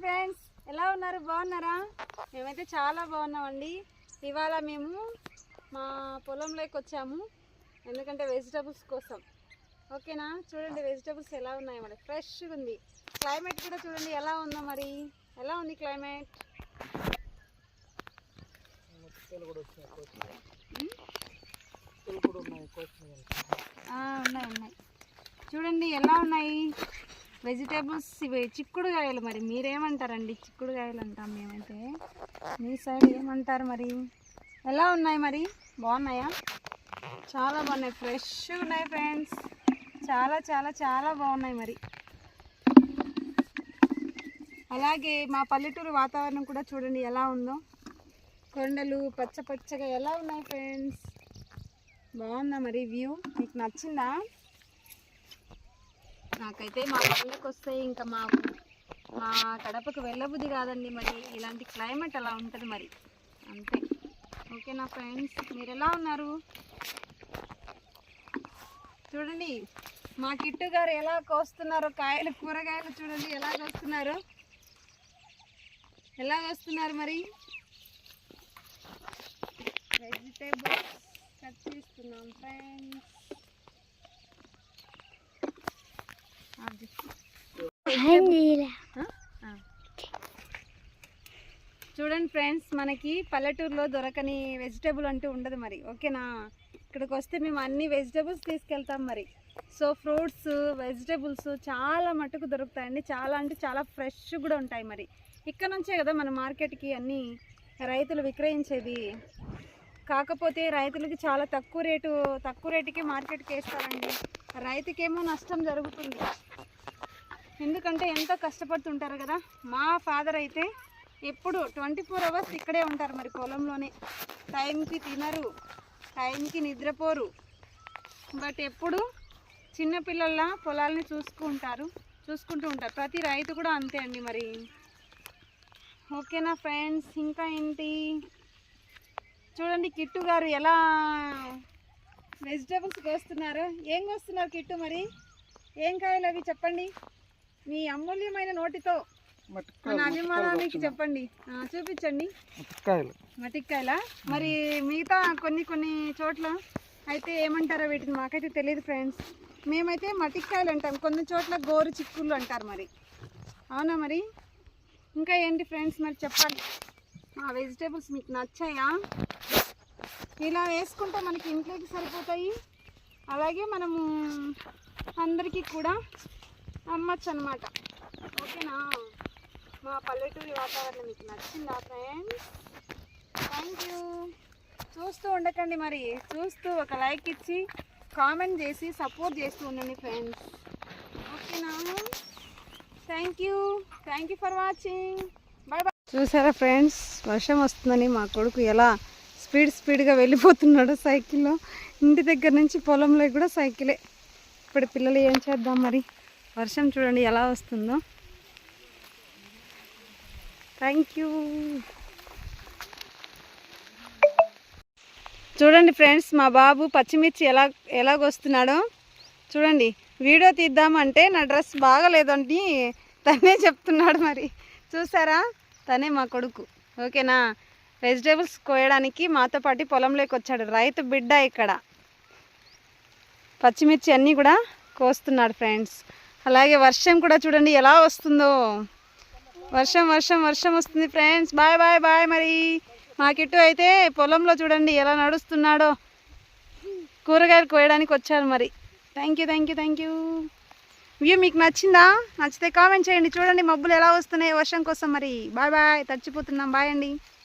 Friends ఎలా ఉన్నారు? బాగున్నారా? మేమైతే చాలా బాగున్నామండి. ఇవాళ మేము మా పొలంలోకి వచ్చాము. ఎందుకంటే వెజిటబుల్స్ కోసం. ఓకేనా? చూడండి వెజిటబుల్స్ ఎలా ఉన్నాయి మరి? ఫ్రెష్గా ఉంది. క్లైమేట్ కూడా చూడండి ఎలా ఉందో మరి? ఎలా ఉంది క్లైమేట్? ఉన్నాయి ఉన్నాయి. చూడండి ఎలా ఉన్నాయి? వెజిటేబుల్స్ ఇవి చిక్కుడుకాయలు మరి మీరేమంటారండి? చిక్కుడుకాయలు అంటాం మేమైతే. మీ సైడ్ ఏమంటారు మరి? ఎలా ఉన్నాయి మరి? బాగున్నాయా? చాలా బాగున్నాయి. ఫ్రెష్ ఉన్నాయి ఫ్రెండ్స్. చాలా చాలా చాలా బాగున్నాయి మరి. అలాగే మా పల్లెటూరు వాతావరణం కూడా చూడండి ఎలా ఉందో. కొండలు పచ్చ పచ్చగా ఎలా ఉన్నాయి ఫ్రెండ్స్? బాగుందా మరి వ్యూ? మీకు నచ్చిందా? నాకైతే మా ఊళ్ళకి వస్తే ఇంకా మా మా కడపకు వెళ్ళబుద్ధి కాదండి మరి. ఇలాంటి క్లైమేట్ అలా ఉంటుంది మరి. అంతే. ఓకేనా ఫ్రెండ్స్ మీరు ఎలా ఉన్నారు? చూడండి మా కిట్టు గారు ఎలా కోస్తున్నారో కాయలు కూరగాయలు చూడండి ఎలా కోస్తున్నారు. ఎలా కోస్తున్నారు మరి? వెజిటేబుల్స్ కట్ చేస్తున్నాం ఫ్రెండ్స్ చూడండి ఫ్రెండ్స్ మనకి పల్లెటూరులో దొరకని వెజిటేబుల్ అంటూ ఉండదు మరి ఓకేనా? ఇక్కడికి వస్తే మేము అన్ని వెజిటేబుల్స్ తీసుకెళ్తాం మరి. సో ఫ్రూట్స్ వెజిటేబుల్స్ చాలా మటుకు దొరుకుతాయండి. చాలా అంటే చాలా ఫ్రెష్ కూడా ఉంటాయి మరి. ఇక్కడ నుంచే కదా మన మార్కెట్కి అన్నీ రైతులు విక్రయించేది. కాకపోతే రైతులకి చాలా తక్కువ రేటు తక్కువ రేటుకి మార్కెట్కి వేస్తారండి. రైతుకేమో నష్టం జరుగుతుంది. ఎందుకంటే ఎంతో కష్టపడుతుంటారు కదా? మా ఫాదర్ అయితే ఎప్పుడు ట్వంటీ ఫోర్ అవర్స్ ఇక్కడే ఉంటారు మరి పొలంలోనే. టైంకి తినరు టైంకి నిద్రపోరు. బట్ ఎప్పుడు చిన్నపిల్లల పొలాల్ని చూసుకుంటారు చూసుకుంటూ ఉంటారు. ప్రతి రైతు కూడా అంతే అండి మరి. ఓకేనా ఫ్రెండ్స్? ఇంకా ఏంటి? చూడండి కిట్టు గారు ఎలా వెజిటేబుల్స్ కోస్తున్నారు ఏం కోస్తున్నారు కిట్టు మరి? ఏం కాయలు అవి చెప్పండి. మీ అమూల్యమైన నోటితో మన అభిమానానికి చెప్పండి. చూపించండి. మటిక్కాయల మరి మిగతా కొన్ని కొన్ని చోట్ల అయితే ఏమంటారో వీటిని మాకైతే తెలియదు ఫ్రెండ్స్ మేమైతే మటిక్కాయలు అంటాం. కొన్ని చోట్ల గోరు చిక్కుళ్ళు అంటారు మరి. అవునా మరి? ఇంకా ఏంటి ఫ్రెండ్స్ మరి చెప్పాలి. మా వెజిటేబుల్స్ మీకు నచ్చాయా? ఇలా వేసుకుంటే మనకి ఇంట్లోకి సరిపోతాయి. అలాగే మనము అందరికీ కూడా అమ్మచ్చు అనమాట ఓకేనా? మా పల్లెటూరి వాతావరణం మీకు నచ్చిందా ఫ్రెండ్స్ థ్యాంక్ యూ చూస్తూ ఉండకండి మరి. చూస్తూ ఒక లైక్ ఇచ్చి కామెంట్ చేసి సపోర్ట్ చేస్తూ ఉండండి ఫ్రెండ్స్ ఓకేనా? Thank you thank you for watching bye bye చూసారా ఫ్రెండ్స్ వర్షం వస్తుందని మా కొడుకు ఎలా స్పీడ్ స్పీడ్గా వెళ్ళిపోతున్నాడు సైకిల్లో. ఇంటి దగ్గర నుంచి పొలంలో కూడా సైకిలే. ఇప్పుడు పిల్లలు ఏం చేద్దాం మరి? వర్షం చూడండి ఎలా వస్తుందో. థ్యాంక్ యూ చూడండి ఫ్రెండ్స్ మా బాబు పచ్చిమిర్చి ఎలా ఎలాగొస్తున్నాడో చూడండి వీడియో తీద్దామంటే నా డ్రెస్ బాగలేదండి తనే చెప్తున్నాడు మరి. చూసారా? తనే మా కొడుకు. ఓకేనా? వెజిటేబుల్స్ కోయడానికి మాతో పాటు పొలంలోకి వచ్చాడు. రైతు బిడ్డ ఇక్కడ. పచ్చిమిర్చి అన్నీ కూడా కోస్తున్నాడు ఫ్రెండ్స్. అలాగే వర్షం కూడా చూడండి ఎలా వస్తుందో. వర్షం వర్షం వర్షం వస్తుంది ఫ్రెండ్స్. బాయ్ బాయ్ బాయ్ మరి. మా కిట్టు అయితే పొలంలో చూడండి ఎలా నడుస్తున్నాడో. కూరగాయలు కోయడానికి వచ్చారు మరి. Thank you thank you thank you view మీకు నచ్చిందా? నచ్చితే కామెంట్ చేయండి. చూడండి మబ్బులు ఎలా వస్తున్నాయి వర్షం కోసం మరి. Bye bye తడిచిపోతున్నాం. బాయ్ అండి.